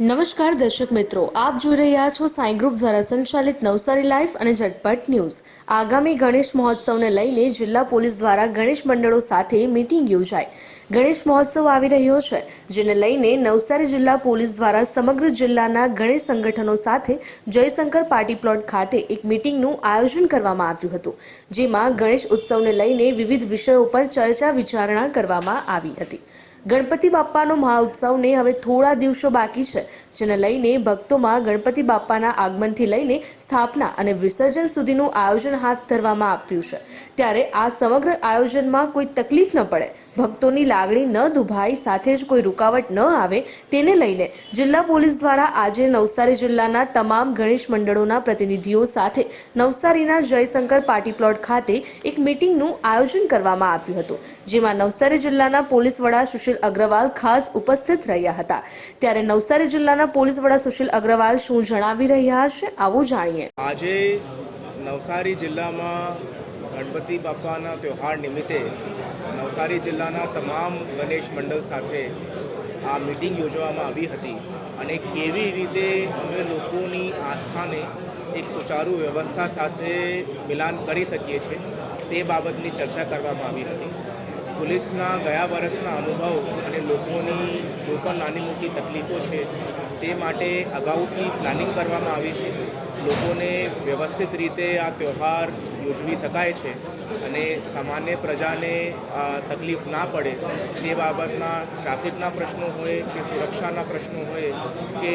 નમસ્કાર દર્શક મિત્રો, આપ જોઈ રહ્યા છો સાંઈ ગ્રુપ દ્વારા સંચાલિત નવસારી લાઈફ અને ઝટપટ ન્યૂઝ. આગામી ગણેશ મહોત્સવને લઈને જિલ્લા પોલીસ દ્વારા ગણેશ મંડળો સાથે મીટિંગ યોજાઈ. ગણેશ મહોત્સવ આવી રહ્યો છે, જેને લઈને નવસારી જિલ્લા પોલીસ દ્વારા સમગ્ર જિલ્લાના ગણેશ સંગઠનો સાથે જયશંકર પાર્ટી પ્લોટ ખાતે એક મીટિંગનું આયોજન કરવામાં આવ્યું હતું, જેમાં ગણેશ ઉત્સવને લઈને વિવિધ વિષયો પર ચર્ચા વિચારણા કરવામાં આવી હતી. ગણપતિ બાપ્પાનો મહાઉત્સવને હવે થોડા દિવસો બાકી છે, જેને લઈને ભક્તોમાં ગણપતિ બાપ્પાના આગમનથી લઈને સ્થાપના અને વિસર્જન સુધીનું આયોજન હાથ ધરવામાં આવ્યું છે. ત્યારે આ સમગ્ર આયોજનમાં કોઈ તકલીફ ન પડે, ભક્તોની લાગણી ન દુભાય, સાથે જ કોઈ રૂકાવટ ન આવે તેને લઈને જિલ્લા પોલીસ દ્વારા આજે નવસારી જિલ્લાના તમામ ગણેશ મંડળોના પ્રતિનિધિઓ સાથે નવસારીના જયશંકર પાર્ટી પ્લોટ ખાતે એક મીટિંગનું આયોજન કરવામાં આવ્યું હતું, જેમાં નવસારી જિલ્લાના પોલીસ વડા સુશીલ અગ્રવાલ ખાસ ઉપસ્થિત રહ્યા હતા. ત્યારે નવસારી જિલ્લાના પોલીસ વડા સુશીલ અગ્રવાલ શું જણાવી રહ્યા છે, આવું જાણીએ. આજે નવસારી જિલ્લામાં ગણપતિ બાપાના તહેવાર નિમિત્તે નવસારી જિલ્લાના તમામ ગણેશ મંડળ સાથે આ મિટિંગ યોજવામાં આવી હતી અને કેવી રીતે અમે લોકોની આસ્થાને એક સુચારુ વ્યવસ્થા સાથે મિલાન કરી શકીએ છીએ તે બાબતની ચર્ચા કરવામાં આવી હતી. પોલીસના ગયા વર્ષના અનુભવ અને લોકોની જો પણ નાની મોટી તકલીફો છે, તે માટે અગાઉથી પ્લાનિંગ કરવામાં આવી છે. લોકોને વ્યવસ્થિત રીતે આ તહેવાર યોજવી શકાય છે. અને સામાન્ય પ્રજાને તકલીફ ના પડે તે બાબતના ટ્રાફિકના પ્રશ્નો હોય કે સુરક્ષાના પ્રશ્નો હોય કે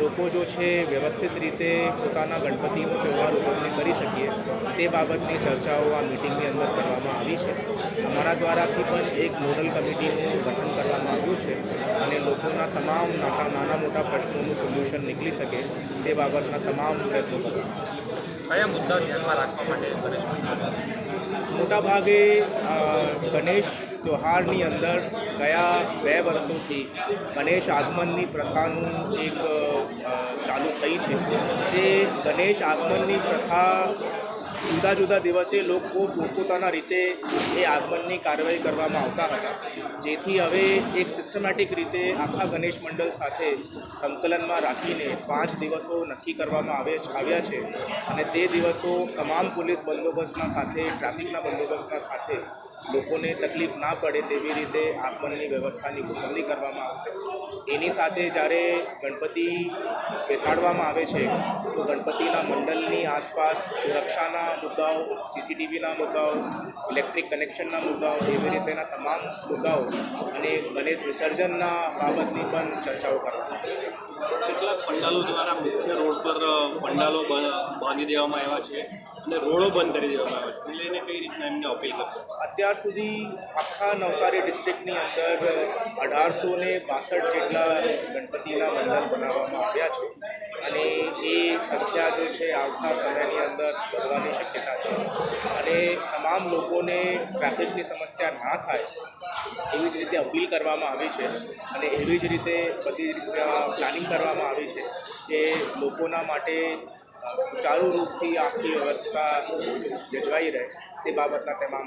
લોકો જો છે વ્યવસ્થિત રીતે પોતાના ગણપતિનો તહેવાર ઉજવણી કરી શકીએ, તે બાબતની ચર્ચાઓ આ મિટિંગની અંદર કરવામાં આવી છે. અમારા દ્વારાથી પણ એક નોડલ કમિટીનું ગઠન કરવામાં આવ્યું છે અને લોકોના તમામ નાના મોટા પ્રશ્નોનું સોલ્યુશન નીકળી શકે તે બાબતના તમામ પ્રયત્નો. કરવા કયા મુદ્દા ધ્યાનમાં રાખવા માટે મંડળ મોટા ભાગે ગણેશ ત્યોહારની અંદર ગયા બે વર્ષોથી ગણેશ આગમનની પ્રથાનું એક ચાલુ થઈ છે. તે ગણેશ આગમનની પ્રથા જુદા જુદા દિવસે લોકો પોતપોતાના રીતે એ આગમનની કાર્યવાહી કરવામાં આવતા હતા. જેથી હવે એક સિસ્ટમેટિક રીતે આખા ગણેશ મંડળ સાથે સંકલનમાં રાખીને પાંચ દિવસો નક્કી કરવામાં આવે આવ્યા છે. અને તે દિવસો તમામ પોલીસ બંદોબસ્તના સાથે, ટ્રાફિકના બંદોબસ્તના સાથે લોકોને તકલીફ ના પડે તેવી રીતે આગમનની વ્યવસ્થાની ગોઠવણી કરવામાં આવશે. એની સાથે જ્યારે ગણપતિ બેસાડવામાં આવે છે, તો ગણપતિના મંડળની આસપાસ સુરક્ષાના મુદ્દાઓ, સીસીટીવીના મુદ્દાઓ, ઇલેક્ટ્રિક કનેક્શનના મુદ્દાઓ, એવી રીતેના તમામ મુદ્દાઓ અને ગણેશ વિસર્જનના બાબતની પણ ચર્ચાઓ કરવામાં કેટલાક પંડાલો દ્વારા મુખ્ય રોડ પર પંડાલો બાંધી દેવામાં આવ્યા છે? અને રોડો બંધ કરી દેવામાં આવે છે. લઈને કઈ રીતના એમને અપીલ કરશો? અત્યાર સુધી આખા નવસારી ડિસ્ટ્રિક્ટની અંદર અઢારસો ને બાસઠ જેટલા ગણપતિના મંડળ બનાવવામાં આવ્યા છે અને એ સંખ્યા જો છે આવતા સમયની અંદર વધવાની શક્યતા છે. અને તમામ લોકોને ટ્રાફિકની સમસ્યા ના થાય એવી જ રીતે અપીલ કરવામાં આવી છે અને એવી જ રીતે બધી પ્લાનિંગ કરવામાં આવી છે કે લોકોના માટે સુચારુ રૂપથી આખી વ્યવસ્થા યોજવાઈ રહે. તમામ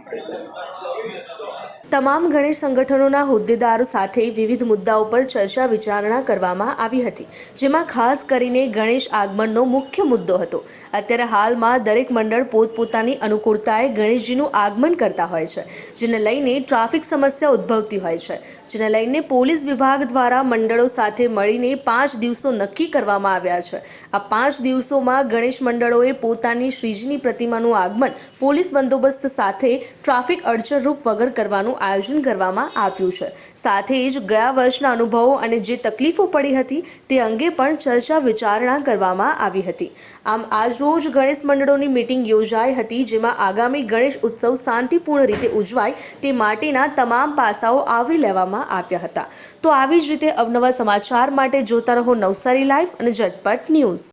તમામ ગણેશ સંગઠનોના હોદ્દેદારો સાથે વિવિધ મુદ્દાઓ પર ચર્ચા વિચારણા કરવામાં આવી હતી, જેમાં ખાસ કરીને ગણેશ આગમનનો મુખ્ય મુદ્દો હતો. અત્યારે હાલમાં દરેક મંડળ પોતપોતાની અનુકૂળતાએ ગણેશજીનું આગમન કરતા હોય છે, જેને લઈને ટ્રાફિક સમસ્યા ઉદ્ભવતી હોય છે, જેને લઈને પોલીસ વિભાગ દ્વારા મંડળો સાથે મળીને પાંચ દિવસો નક્કી કરવામાં આવ્યા છે. આ પાંચ દિવસોમાં ગણેશ મંડળોએ પોતાની શ્રીજીની પ્રતિમાનું આગમન પોલીસ બંદોબસ્ત સાથે ટ્રાફિક અડચણરૂપ વગર કરવાનું આયોજન કરવામાં આવ્યું છે. સાથે જ ગયા વર્ષના અનુભવો અને જે તકલીફો પડી હતી તે અંગે પણ ચર્ચા વિચારણા કરવામાં આવી હતી. આમ આજરોજ ગણેશ મંડળોની મિટિંગ યોજાઈ હતી જેમાં આગામી ગણેશ ઉત્સવ શાંતિપૂર્ણ રીતે ઉજવાય તે માટેના તમામ પાસાઓ આવરી લેવામાં આવ્યા હતા. તો આવી જ રીતે અવનવા સમાચાર માટે જોતા રહો નવસારી લાઈવ અને ઝટપટ ન્યૂઝ.